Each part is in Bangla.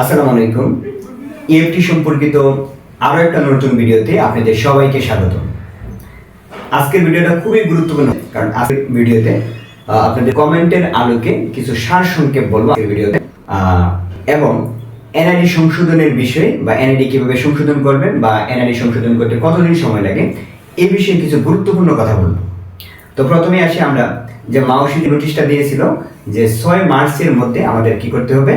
আসসালামু আলাইকুম। ইএফটি সম্পর্কিত আরও একটা নতুন ভিডিওতে আপনাদের সবাইকে স্বাগত। আজকের ভিডিওটা খুবই গুরুত্বপূর্ণ, কারণ আজকের ভিডিওতে আপনাদের কমেন্টের আলোকে কিছু সার সংক্ষেপ আজকের ভিডিওতে। এবং সংশোধনের বিষয়ে বা কীভাবে সংশোধন করবেন বা এনআইডি সংশোধন করতে কতদিন সময় লাগে এই বিষয়ে কিছু গুরুত্বপূর্ণ কথা বলব। তো প্রথমে আসি আমরা যে মাওসি নোটিশটা দিয়েছিল যে ছয় মার্চের মধ্যে আমাদের কি করতে হবে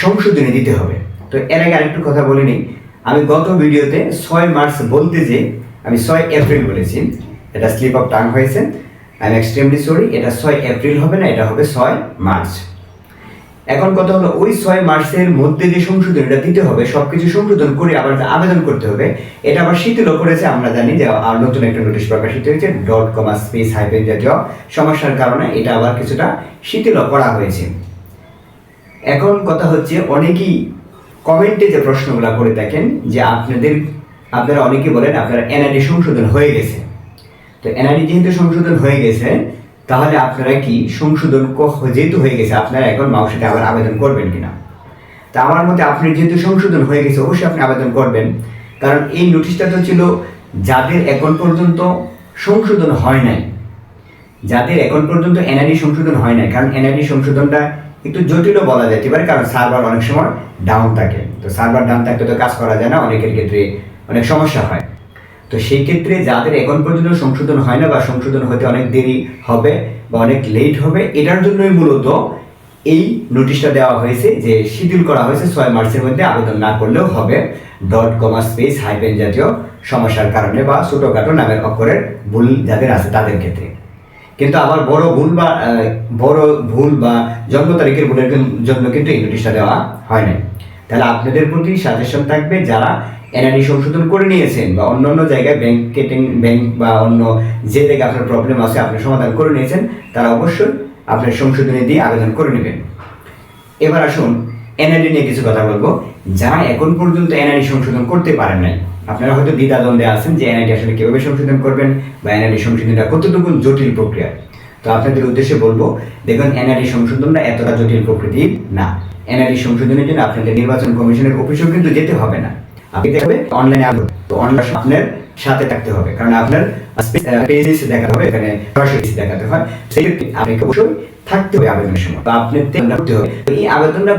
সংশোধনী দিতে হবে। তো এর আগে আরেকটু কথা বলে নিই। আমি গত ভিডিওতে ছয় মার্চ বলতে যে, আমি ছয় এপ্রিল বলেছি। এটা স্লিপ অফ টাং হয়েছে। আই এম এক্সট্রিমলি সরি এটা ছয় এপ্রিল হবে না, এটা হবে ছয় মার্চ। এখন কথা হলো, ওই ছয় মার্চের মধ্যে যে সংশোধনীটা দিতে হবে, সবকিছু সংশোধন করে আবার আবেদন করতে হবে। এটা আবার শিথিল করেছে, আমরা জানি যে আর নতুন একটা নোটিশ প্রকাশিত হয়েছে ডট কমা স্পেস হাইপেন জাতীয় সমস্যার কারণে এটা আবার কিছুটা শিথিল করা হয়েছে। এখন কথা হচ্ছে, অনেকেই কমেন্টে যে প্রশ্নগুলো করে দেখেন যে আপনাদের, আপনারা অনেকে বলেন আপনারা এনআইডি সংশোধন হয়ে গেছে। তো এনআইডি যেহেতু সংশোধন হয়ে গেছে, তাহলে আপনারা কি সংশোধন যেহেতু হয়ে গেছে, আপনারা এখন মাউসিতে আবার আবেদন করবেন কিনা? তা আমার মতে আপনি যেহেতু সংশোধন হয়ে গেছে, অবশ্যই আপনি আবেদন করবেন। কারণ এই নোটিশটা তো ছিল যাদের এখন পর্যন্ত সংশোধন হয় নাই। যাদের এখন পর্যন্ত এনআইডি সংশোধন হয় নাই, কারণ এনআইডি সংশোধনটা একটু জটিলও বলা যেতে পারে, কারণ সার্ভার অনেক সময় ডাউন থাকে। তো সার্ভার ডাউন থাকলে তো কাজ করা যায় না, অনেকের ক্ষেত্রে অনেক সমস্যা হয়। তো সেই ক্ষেত্রে যাদের এখন পর্যন্ত সংশোধন হয় না বা সংশোধন হতে অনেক দেরি হবে বা অনেক লেট হবে, এটার জন্যই মূলত এই নোটিশটা দেওয়া হয়েছে যে শিডিউল করা হয়েছে, ছয় মার্চের মধ্যে আবেদন না করলেও হবে। ডট কমা স্পেস হাইপেন জাতীয় সমস্যার কারণে বা ছোটোখাটো নামের অক্ষরের ভুল যাদের আছে তাদের ক্ষেত্রে। কিন্তু আবার বড় ভুল বা বড় ভুল বা জন্ম তারিখের ভুলের জন্য কিন্তু এই নোটিশটা দেওয়া হয় নাই। তাহলে আপনাদের প্রতি সাজেশন থাকবে যারা এনআইডি সংশোধন করে নিয়েছেন বা অন্য অন্য জায়গায় ব্যাংক কেটিং ব্যাংক বা অন্য যে জায়গায় আপনার প্রবলেম আছে, আপনি সমাধান করে নিয়েছেন, তারা অবশ্যই আপনার সংশোধনী দিয়ে আবেদন করে নেবেন। এবার আসুন এনআইডি নিয়ে কিছু কথা বলব। যারা এখন পর্যন্ত এনআইডি সংশোধন করতে পারেন নাই আপনারা হয়তো দ্বিধাদ্বন্দ্বে আছেন যে এনআইডি আসলে কীভাবে সংশোধন করবেন বা এনআইডি সংশোধনটা কতটুকু জটিল প্রক্রিয়া। তো আপনাদের উদ্দেশ্যে বলব, দেখুন, এনআইডি সংশোধনটা এতটা জটিল প্রকৃতির না। এনআইডি সংশোধনের জন্য আপনাদের নির্বাচন কমিশনের অফিসেও কিন্তু যেতে হবে না। আপনি দেখবে অনলাইনে তো অনলাইন আপনার সাথে থাকতে হবে। কারণ আপনার পেজেস দেখাতে হবে, এখানে সরাসরি দেখাতে হয়। সেই আপনাকে অবশ্যই থাকতে হবে আবেদনের সময়। তো আপনি এই আবেদনটা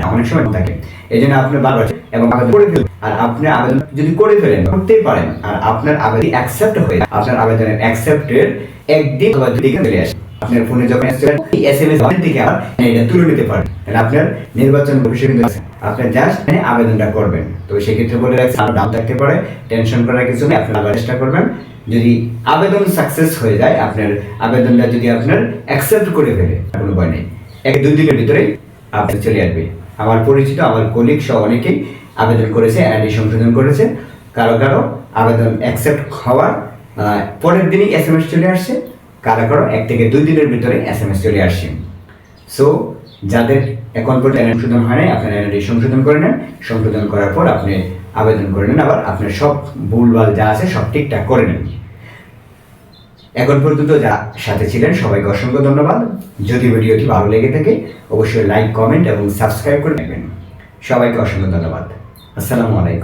না, অনেক সময় থাকে। এই জন্য আপনার বারবার এবং করে ফেলবেন আর আপনি আবেদন যদি করে ফেলেন, করতেই পারেন। আর আপনার আবেদন অ্যাকসেপ্ট হয়ে আপনার আবেদনের অ্যাকসেপ্টের একদিন দুই দিন চলে আসে। আপনার ফোনে যখন এস এম এস থেকে আবার এটা তুলে নিতে পারেন। আপনার নির্বাচন কিন্তু আছে। আপনি জাস্ট আবেদনটা করবেন। তো সেক্ষেত্রে বলে রাখছি, আরও দাম থাকতে পারে টেনশন করার কিছু নেই আপনি আবার চেষ্টা করবেন। যদি আবেদন সাকসেস হয়ে যায়, আপনার আবেদনটা যদি আপনার অ্যাকসেপ্ট করে ফেলে কোনো ভয় নেই। এক দুই দিনের ভিতরেই আপনি চলে আসবে। আমার পরিচিত, আমার কলিগ সহ অনেকেই আবেদন করেছে অ্যাডি সংশোধন করেছে। কারও কারও আবেদন অ্যাকসেপ্ট হওয়ার পরের দিনই এস এম এস চলে আসছে। কারও কারও এক থেকে দুই দিনের ভিতরে এস এম এস চলে আসছে। সো যাদের এখন পর্যন্ত সংশোধন হয় নাই, আপনার এনআইডি সংশোধন করে নেন। সংশোধন করার পর আপনি আবেদন করে নেন। আবার আপনার সব ভুলভাল যা আছে সব ঠিকঠাক করে নেন। এখন পর্যন্ত যা সাথে ছিলেন, সবাইকে অসংখ্য ধন্যবাদ। যদি ভিডিওটি ভালো লেগে থাকে, অবশ্যই লাইক কমেন্ট এবং সাবস্ক্রাইব করে নেবেন সবাইকে অসংখ্য ধন্যবাদ। আসসালামু আলাইকুম।